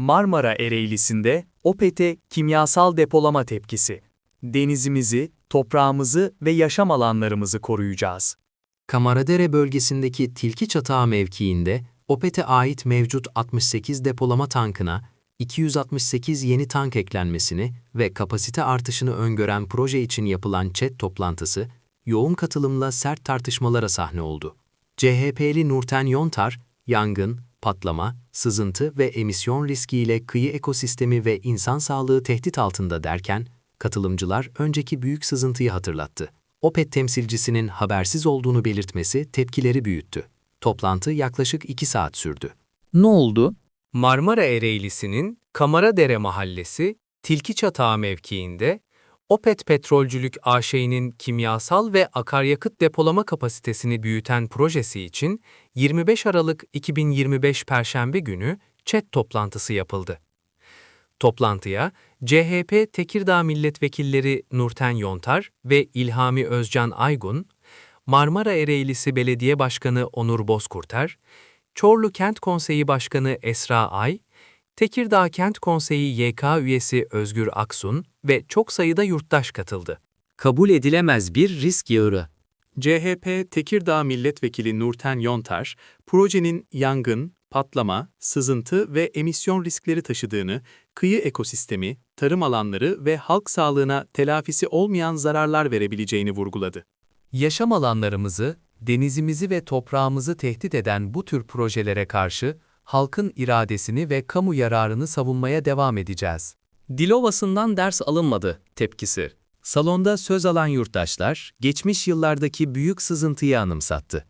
Marmara Ereğlisi'nde OPET'e kimyasal depolama tepkisi. Denizimizi, toprağımızı ve yaşam alanlarımızı koruyacağız. Kamaradere bölgesindeki Tilki Çatağı mevkiinde OPET'e ait mevcut 68 depolama tankına 268 yeni tank eklenmesini ve kapasite artışını öngören proje için yapılan ÇED toplantısı, yoğun katılımla sert tartışmalara sahne oldu. CHP'li Nurten Yontar, yangın, patlama, sızıntı ve emisyon riskiyle kıyı ekosistemi ve insan sağlığı tehdit altında derken, katılımcılar önceki büyük sızıntıyı hatırlattı. OPET temsilcisinin habersiz olduğunu belirtmesi tepkileri büyüttü. Toplantı yaklaşık 2 saat sürdü. Ne oldu? Marmara Ereğlisi'nin Kamaradere Mahallesi, Tilki Çatağı mevkiinde, Opet Petrolcülük AŞ'nin kimyasal ve akaryakıt depolama kapasitesini büyüten projesi için 25 Aralık 2025 Perşembe günü ÇED toplantısı yapıldı. Toplantıya CHP Tekirdağ Milletvekilleri Nurten Yontar ve İlhami Özcan Aygun, Marmara Ereğlisi Belediye Başkanı Onur Bozkurtar, Çorlu Kent Konseyi Başkanı Esra Ay, Tekirdağ Kent Konseyi YK üyesi Özgür Aksun ve çok sayıda yurttaş katıldı. Kabul edilemez bir risk yağarı. CHP Tekirdağ Milletvekili Nurten Yontar, projenin yangın, patlama, sızıntı ve emisyon riskleri taşıdığını, kıyı ekosistemi, tarım alanları ve halk sağlığına telafisi olmayan zararlar verebileceğini vurguladı. Yaşam alanlarımızı, denizimizi ve toprağımızı tehdit eden bu tür projelere karşı halkın iradesini ve kamu yararını savunmaya devam edeceğiz. Dilovası'ndan ders alınmadı tepkisi. Salonda söz alan yurttaşlar, geçmiş yıllardaki büyük sızıntıyı anımsattı.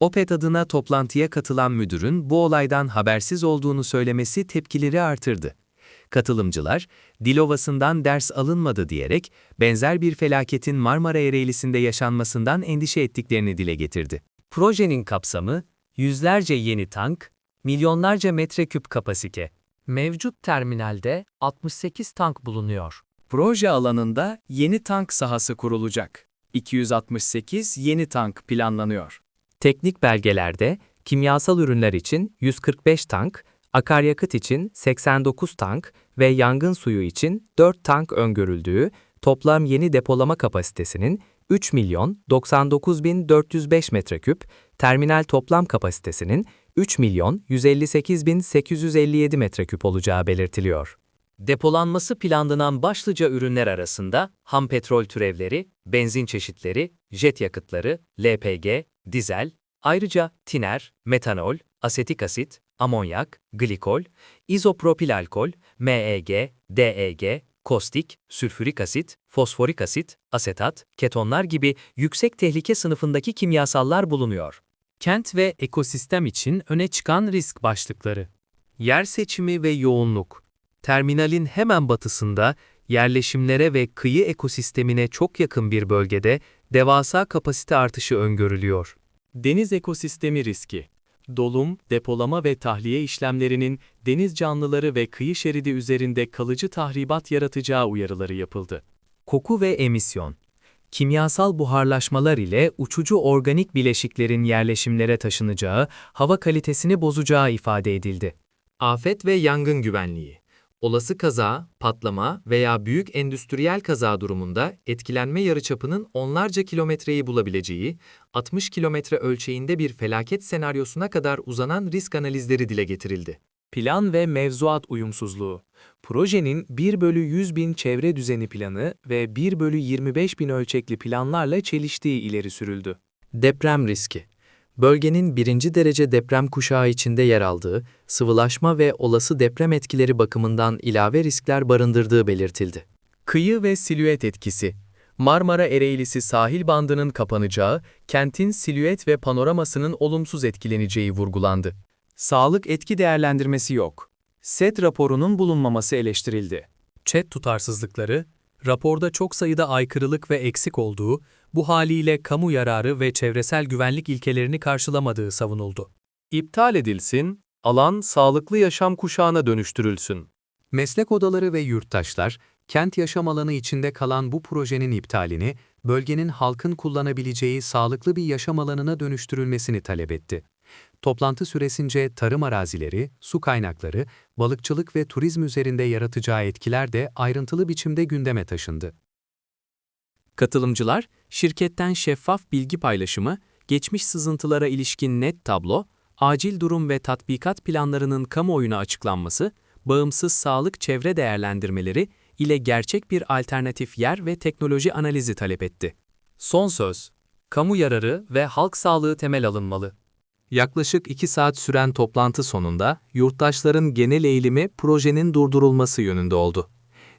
OPET adına toplantıya katılan müdürün bu olaydan habersiz olduğunu söylemesi tepkileri artırdı. Katılımcılar, Dilovası'ndan ders alınmadı diyerek benzer bir felaketin Marmara Ereğlisi'nde yaşanmasından endişe ettiklerini dile getirdi. Projenin kapsamı, yüzlerce yeni tank, milyonlarca metreküp kapasite. Mevcut terminalde 68 tank bulunuyor. Proje alanında yeni tank sahası kurulacak. 268 yeni tank planlanıyor. Teknik belgelerde kimyasal ürünler için 145 tank, akaryakıt için 89 tank ve yangın suyu için 4 tank öngörüldüğü toplam yeni depolama kapasitesinin 3 milyon 99 bin 405 metreküp, terminal toplam kapasitesinin 3 milyon 158 bin 857 metreküp olacağı belirtiliyor. Depolanması planlanan başlıca ürünler arasında ham petrol türevleri, benzin çeşitleri, jet yakıtları, LPG, dizel, ayrıca tiner, metanol, asetik asit, amonyak, glikol, izopropil alkol, MEG, DEG, kostik, sülfürik asit, fosforik asit, asetat, ketonlar gibi yüksek tehlike sınıfındaki kimyasallar bulunuyor. Kent ve ekosistem için öne çıkan risk başlıkları. Yer seçimi ve yoğunluk. Terminalin hemen batısında, yerleşimlere ve kıyı ekosistemine çok yakın bir bölgede devasa kapasite artışı öngörülüyor. Deniz ekosistemi riski. Dolum, depolama ve tahliye işlemlerinin deniz canlıları ve kıyı şeridi üzerinde kalıcı tahribat yaratacağı uyarıları yapıldı. Koku ve emisyon. Kimyasal buharlaşmalar ile uçucu organik bileşiklerin yerleşimlere taşınacağı, hava kalitesini bozacağı ifade edildi. Afet ve yangın güvenliği. Olası kaza, patlama veya büyük endüstriyel kaza durumunda etkilenme yarıçapının onlarca kilometreyi bulabileceği, 60 kilometre ölçeğinde bir felaket senaryosuna kadar uzanan risk analizleri dile getirildi. Plan ve mevzuat uyumsuzluğu. Projenin 1 bölü 100 bin çevre düzeni planı ve 1 bölü 25 bin ölçekli planlarla çeliştiği ileri sürüldü. Deprem riski. Bölgenin birinci derece deprem kuşağı içinde yer aldığı, sıvılaşma ve olası deprem etkileri bakımından ilave riskler barındırdığı belirtildi. Kıyı ve silüet etkisi. Marmara Ereğlisi sahil bandının kapanacağı, kentin silüet ve panoramasının olumsuz etkileneceği vurgulandı. Sağlık etki değerlendirmesi yok. SED raporunun bulunmaması eleştirildi. ÇED tutarsızlıkları, raporda çok sayıda aykırılık ve eksik olduğu, bu haliyle kamu yararı ve çevresel güvenlik ilkelerini karşılamadığı savunuldu. İptal edilsin, alan sağlıklı yaşam kuşağına dönüştürülsün. Meslek odaları ve yurttaşlar, kent yaşam alanı içinde kalan bu projenin iptalini, bölgenin halkın kullanabileceği sağlıklı bir yaşam alanına dönüştürülmesini talep etti. Toplantı süresince tarım arazileri, su kaynakları, balıkçılık ve turizm üzerinde yaratacağı etkiler de ayrıntılı biçimde gündeme taşındı. Katılımcılar, şirketten şeffaf bilgi paylaşımı, geçmiş sızıntılara ilişkin net tablo, acil durum ve tatbikat planlarının kamuoyuna açıklanması, bağımsız sağlık çevre değerlendirmeleri ile gerçek bir alternatif yer ve teknoloji analizi talep etti. Son söz. Kamu yararı ve halk sağlığı temel alınmalı. Yaklaşık 2 saat süren toplantı sonunda yurttaşların genel eğilimi projenin durdurulması yönünde oldu.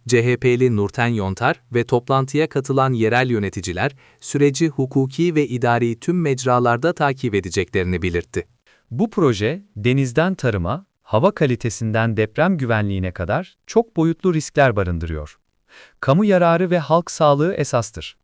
CHP'li Nurten Yontar ve toplantıya katılan yerel yöneticiler süreci hukuki ve idari tüm mecralarda takip edeceklerini belirtti. Bu proje, denizden tarıma, hava kalitesinden deprem güvenliğine kadar çok boyutlu riskler barındırıyor. Kamu yararı ve halk sağlığı esastır.